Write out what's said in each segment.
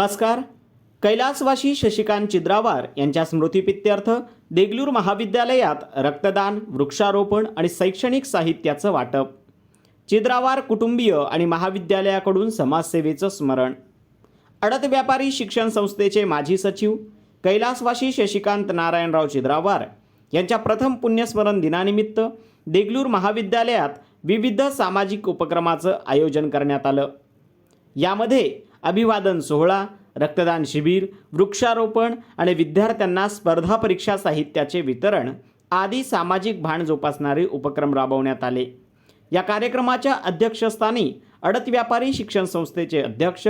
नमस्कार. कैलासवासी शशिकांत चिद्रावार यांच्या स्मृतिपित्यर्थ देगलूर महाविद्यालयात रक्तदान वृक्षारोपण आणि शैक्षणिक साहित्याचं वाटप. चिद्रावार कुटुंबीय आणि महाविद्यालयाकडून समाजसेवेचं स्मरण. अडत व्यापारी शिक्षण संस्थेचे माजी सचिव कैलासवासी शशिकांत नारायणराव चिद्रावार यांच्या प्रथम पुण्यस्मरण दिनानिमित्त देगलूर महाविद्यालयात विविध सामाजिक उपक्रमाचं आयोजन करण्यात आलं. यामध्ये अभिवादन सोहळा रक्तदान शिबिर वृक्षारोपण आणि विद्यार्थ्यांना स्पर्धा परीक्षा साहित्याचे वितरण आदी सामाजिक भान जोपासणारे उपक्रम राबवण्यात आले. या कार्यक्रमाच्या अध्यक्षस्थानी अडत व्यापारी शिक्षण संस्थेचे अध्यक्ष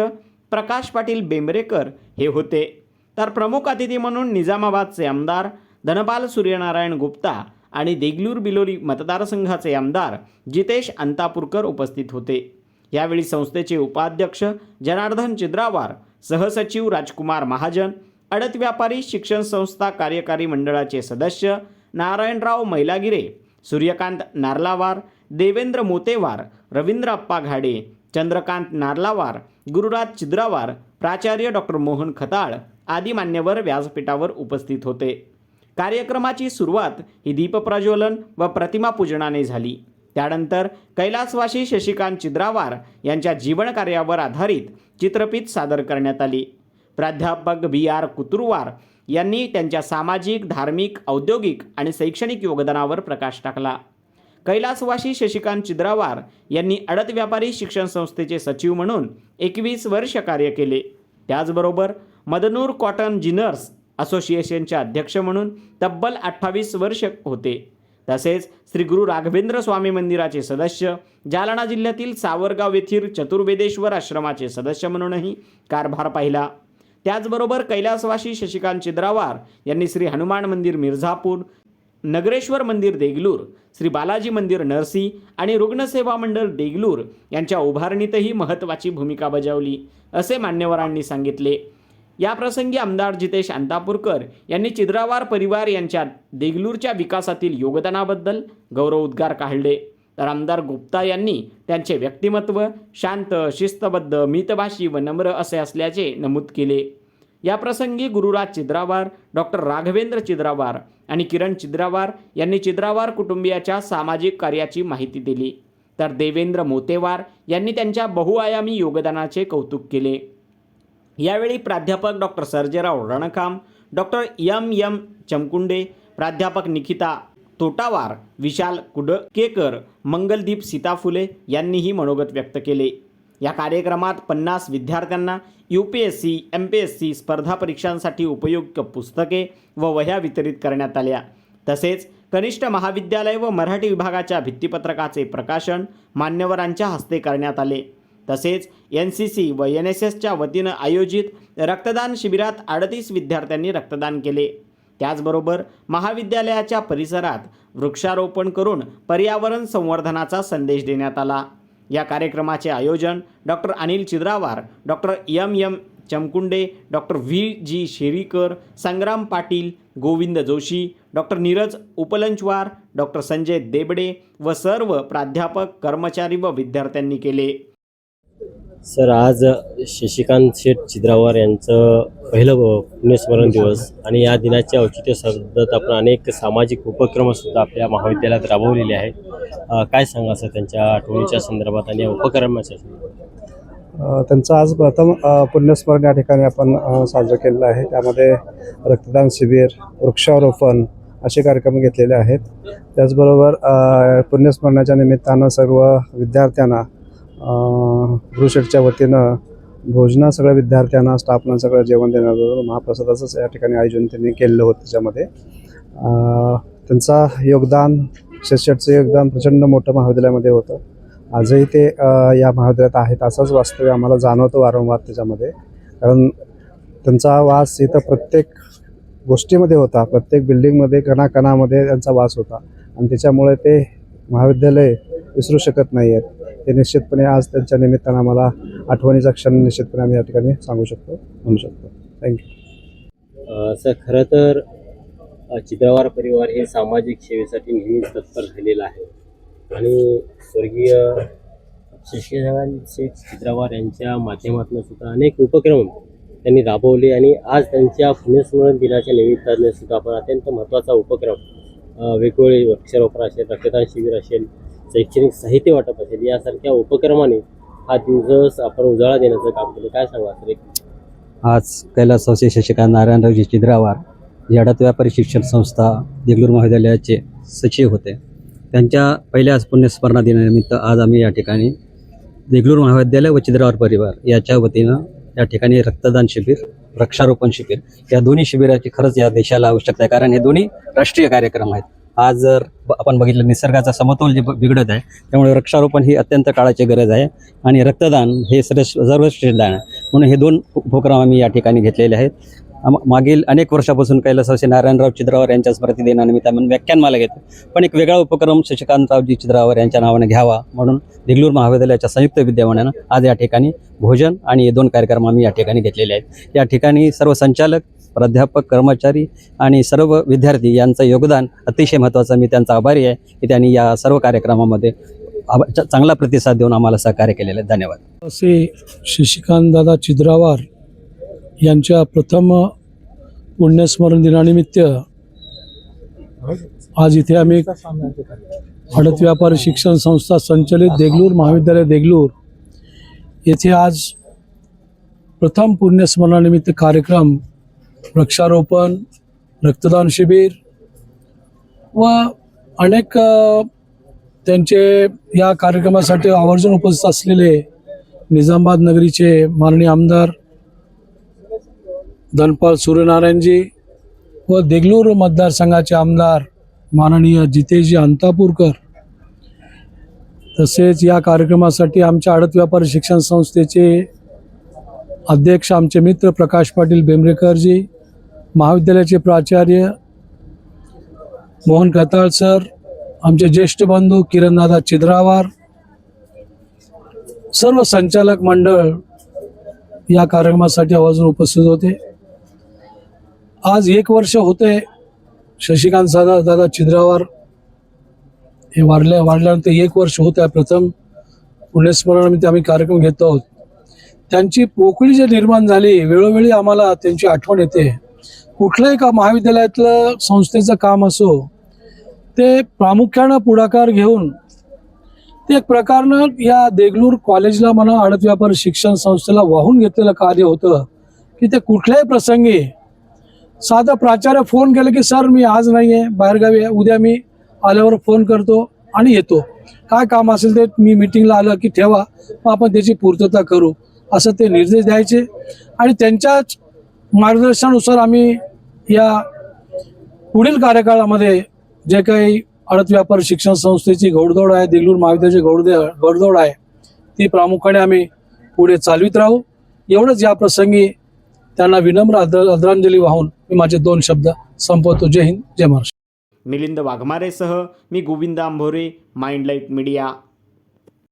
प्रकाश पाटील बेंबरेकर हे होते. तर प्रमुख अतिथी म्हणून निजामाबादचे आमदार धनपाल सूर्यनारायण गुप्ता आणि देगलूर बिलोरी मतदारसंघाचे आमदार जितेश अंतापूरकर उपस्थित होते. यावेळी संस्थेचे उपाध्यक्ष जनार्दन चिद्रावार सहसचिव राजकुमार महाजन अडत व्यापारी शिक्षण संस्था कार्यकारी मंडळाचे सदस्य नारायणराव मैलागिरे सूर्यकांत नार्लावार देवेंद्र मोतेवार रवींद्र अप्पा घाडे चंद्रकांत नार्लावार गुरुराज चिद्रावार प्राचार्य डॉक्टर मोहन खताळ आदी मान्यवर व्यासपीठावर उपस्थित होते. कार्यक्रमाची सुरुवात ही दीपप्रज्वलन व प्रतिमापूजनाने झाली. त्यानंतर कैलासवासी शशिकांत चिद्रावार यांच्या जीवनकार्यावर आधारित चित्रफित सादर करण्यात आली. प्राध्यापक बी आर कुतुरवार यांनी त्यांच्या सामाजिक धार्मिक औद्योगिक आणि शैक्षणिक योगदानावर प्रकाश टाकला. कैलासवासी शशिकांत चिद्रावार यांनी अडत व्यापारी शिक्षण संस्थेचे सचिव म्हणून एकवीस वर्ष कार्य केले. त्याचबरोबर मदनूर कॉटन जिनर्स असोसिएशनचे अध्यक्ष म्हणून तब्बल अठ्ठावीस वर्ष होते. तसेच श्री गुरु राघवेंद्र स्वामी मंदिराचे सदस्य जालना जिल्ह्यातील सावरगाव येथील चतुर्वेदेश्वर आश्रमाचे सदस्य म्हणूनही कारभार पाहिला. त्याचबरोबर कैलासवासी शशिकांत चिद्रावार यांनी श्री हनुमान मंदिर मिर्झापूर नगरेश्वर मंदिर देगलूर श्री बालाजी मंदिर नरसी आणि रुग्णसेवा मंडळ देगलूर यांच्या उभारणीतही महत्त्वाची भूमिका बजावली असे मान्यवरांनी सांगितले. याप्रसंगी आमदार जितेश अंतापूरकर यांनी चिद्रावार परिवार यांच्या देगलूरच्या विकासातील योगदानाबद्दल गौरवोद्गार काढले. तर आमदार गुप्ता यांनी त्यांचे व्यक्तिमत्व शांत शिस्तबद्ध मितभाषी व नम्र असे असल्याचे नमूद केले. या प्रसंगी गुरुराज चिद्रावार डॉक्टर राघवेंद्र चिद्रावार आणि किरण चिद्रावार यांनी चिद्रावार कुटुंबियाच्या सामाजिक कार्याची माहिती दिली. तर देवेंद्र मोतेवार यांनी त्यांच्या बहुआयामी योगदानाचे कौतुक केले. यावेळी प्राध्यापक doctor Sarjerao Rankham doctor M. M. Chamkunde प्राध्यापक निकिता तोटावार विशाल कुडकेकर मंगलदीप सीताफुले यांनीही मनोगत व्यक्त केले. या कार्यक्रमात पन्नास विद्यार्थ्यांना U P S C M P S C स्पर्धा परीक्षांसाठी उपयुक्त पुस्तके व वह्या वितरित करण्यात आल्या. तसेच कनिष्ठ महाविद्यालय व मराठी विभागाच्या भित्तीपत्रकाचे प्रकाशन मान्यवरांच्या हस्ते करण्यात आले. तसेच एन सी सी व एन एस एसच्या वतीनं आयोजित रक्तदान शिबिरात अडतीस विद्यार्थ्यांनी रक्तदान केले. त्याचबरोबर महाविद्यालयाच्या परिसरात वृक्षारोपण करून पर्यावरण संवर्धनाचा संदेश देण्यात आला. या कार्यक्रमाचे आयोजन doctor Anil Chidrawar doctor M. M. Chamkunde doctor V. G. Sherikar Sangram Patil Govind Joshi doctor Neeraj Upalanchwar doctor Sanjay Debde व सर्व प्राध्यापक कर्मचारी व विद्यार्थ्यांनी केले. सर आज शशिकांत शेठ चिद्रावार यांचं पहिलं पुण्यस्मरण दिवस आणि या दिनाचे औचित्य साधत आपण अनेक सामाजिक उपक्रमसुद्धा आपल्या महाविद्यालयात राबवलेले आहेत. काय सांगा सर त्यांच्या आठवणीच्या संदर्भात आणि या उपक्रमाच्या त्यांचं आज प्रथम पुण्यस्मरण या ठिकाणी आपण साजरं केलेलं आहे. त्यामध्ये रक्तदान शिबिर वृक्षारोपण असे कार्यक्रम घेतलेले आहेत. त्याचबरोबर पुण्यस्मरणाच्या निमित्तानं सर्व विद्यार्थ्यांना ब्रुशेटच्या गुरुशेठच्या वतीनं भोजनं सगळ्या विद्यार्थ्यांना स्टाफना सगळं जेवण देणार होतं महाप्रसादाचंच या ठिकाणी आयोजन त्यांनी केलेलं होतं त्याच्यामध्ये. त्यांचा योगदान शेठचं योगदान प्रचंड मोठं महाविद्यालयामध्ये होतं. आजही ते या महाविद्यालयात आहेत असंच वास्तव्य आम्हाला जाणवतं वारंवार त्याच्यामध्ये. कारण त्यांचा वास इथं प्रत्येक गोष्टीमध्ये होता प्रत्येक बिल्डिंगमध्ये कणाकणामध्ये त्यांचा वास होता. आणि त्याच्यामुळे ते महाविद्यालय विसरू शकत नाही आहेत ते निश्चितपणे आज त्यांच्या निमित्तानं आम्हाला आठवणीचा क्षण निश्चितपणे आम्ही या ठिकाणी सांगू शकतो म्हणू शकतो. थँक्यू सर खरं तर चित्रवार परिवार हे सामाजिक सेवेसाठी नेहमीच तत्पर झालेलं आहे. आणि स्वर्गीय शशिकांत चित्रवार यांच्या माध्यमातून सुद्धा अनेक उपक्रम त्यांनी राबवले आणि आज त्यांच्या पुण्यस्मरण दिनाच्या निमित्ताने सुद्धा आपण अत्यंत महत्त्वाचा उपक्रम वेगवेगळे वृक्षारोपण असेल रक्तदान शिबिर असेल शैक्षणिक साहित्य वाटप असेल यासारख्या उपक्रमाने हा दिवस आपण उजाळा देण्याचं काम केलं. काय सांगा सर? आज आज कैलासवासी शिक्षिका नारायणरावजी चिद्रावार याडात व्यापारी शिक्षण संस्था देगलूर महाविद्यालयाचे सचिव होते. त्यांच्या पहिल्या पुण्यस्मरणा दिनानिमित्त आज आम्ही या ठिकाणी देगलूर महाविद्यालय व चिद्रावार परिवार याच्या वतीनं या ठिकाणी रक्तदान शिबिर वृक्षारोपण शिबिर या दोन्ही शिबिराची खरंच या देशाला आवश्यकता आहे. कारण हे दोन्ही राष्ट्रीय कार्यक्रम आहेत. आज जर ब- आपण बघितलं निसर्गाचा समतोल जे बिघडत आहे त्यामुळे वृक्षारोपण ही अत्यंत काळाची गरज आहे आणि रक्तदान हे सर्व सर्वश्रेष्ठ दान आहे. म्हणून हे दोन उपक्रम आम्ही या ठिकाणी घेतलेले आहेत. मागील अनेक वर्षापासून कैलासवासी नारायणराव चिद्रावर यांच्या स्मृती दिनानिमित्त आपण व्याख्यानमाला घेतो पण एक वेगळा उपक्रम शशिकांतरावजी चिद्रावर यांच्या नावाने घ्यावा म्हणून देगलूर महाविद्यालयाच्या संयुक्त विद्यमानानं आज या ठिकाणी भोजन आणि हे दोन कार्यक्रम आम्ही या ठिकाणी घेतलेले आहेत. या ठिकाणी सर्व संचालक प्राध्यापक कर्मचारी आणि सर्व विद्यार्थी यांचं योगदान अतिशय महत्त्वाचं. मी त्यांचा आभारी आहे की त्यांनी या सर्व कार्यक्रमामध्ये चांगला प्रतिसाद देऊन आम्हाला सहकार्य केलेलं आहे. धन्यवाद. असे शशिकांतदादा चिद्रावार यांच्या प्रथम पुण्यस्मरण दिनानिमित्त आज इथे आम्ही हडत व्यापारी शिक्षण संस्था संचलित देगलूर महाविद्यालय देगलूर येथे आज प्रथम पुण्यस्मरणानिमित्त कार्यक्रम वृक्षारोपण रक्तदान शिबिर व अनेक त्यांचे या कार्यक्रमासाठी आवर्जून उपस्थित असलेले निजामाबाद नगरीचे माननीय आमदार धनपाल सूर्यनारायणजी व देगलूर मतदारसंघाचे आमदार माननीय जितेशजी अंतापूरकर तसेच या कार्यक्रमासाठी आमच्या आडत व्यापारी शिक्षण संस्थेचे अध्यक्ष आमचे मित्र प्रकाश पाटील बेंबरेकरजी महाविद्यालयाचे प्राचार्य मोहन कताळ सर आमचे ज्येष्ठ बंधू किरणदादा चिद्रावार सर्व संचालक मंडळ या कार्यक्रमासाठी आवर्जून उपस्थित होते. आज एक वर्ष होते शशिकांत सादा दादा चिद्रावार हे वारल्या वाढल्यानंतर एक वर्ष होत आहे प्रथम. पुण्यस्मरणानिमित्त आम्ही कार्यक्रम घेत आहोत. त्यांची पोकळी जी निर्माण झाली वेळोवेळी आम्हाला त्यांची आठवण येते. कुठलंही का महाविद्यालयातलं संस्थेचं काम असो ते प्रामुख्यानं पुढाकार घेऊन ते एक प्रकारनं या देगलूर कॉलेजला म्हणा आडत व्यापार शिक्षण संस्थेला वाहून घेतलेलं कार्य होतं की ते कुठल्याही प्रसंगी साधा प्राचार्य फोन केलं की सर मी आज नाही आहे बाहेरगावी आहे उद्या मी आल्यावर फोन करतो आणि येतो. काय काम असेल ते मी मिटिंगला आलं की ठेवा मग आपण त्याची पूर्तता करू. असं ते निर्देश द्यायचे. आणि त्यांच्याच मार्गदर्शनानुसार आम्ही या पुढील कार्यकाळामध्ये जे काही अडत व्यापार शिक्षण संस्थेची घोडदौड आहे देगलूर महाविद्यालयाची घोडदे घोडदौड आहे ती प्रामुख्याने आम्ही पुढे चालवित राहू. एवढंच या प्रसंगी त्यांना विनम्र आदरांजली वाहून मी माझे दोन शब्द संपवतो. जय हिंद जय महाराष्ट्र. मिलिंद वाघमारेसह मी गोविंद आंभोरे माइंडलाईट मीडिया.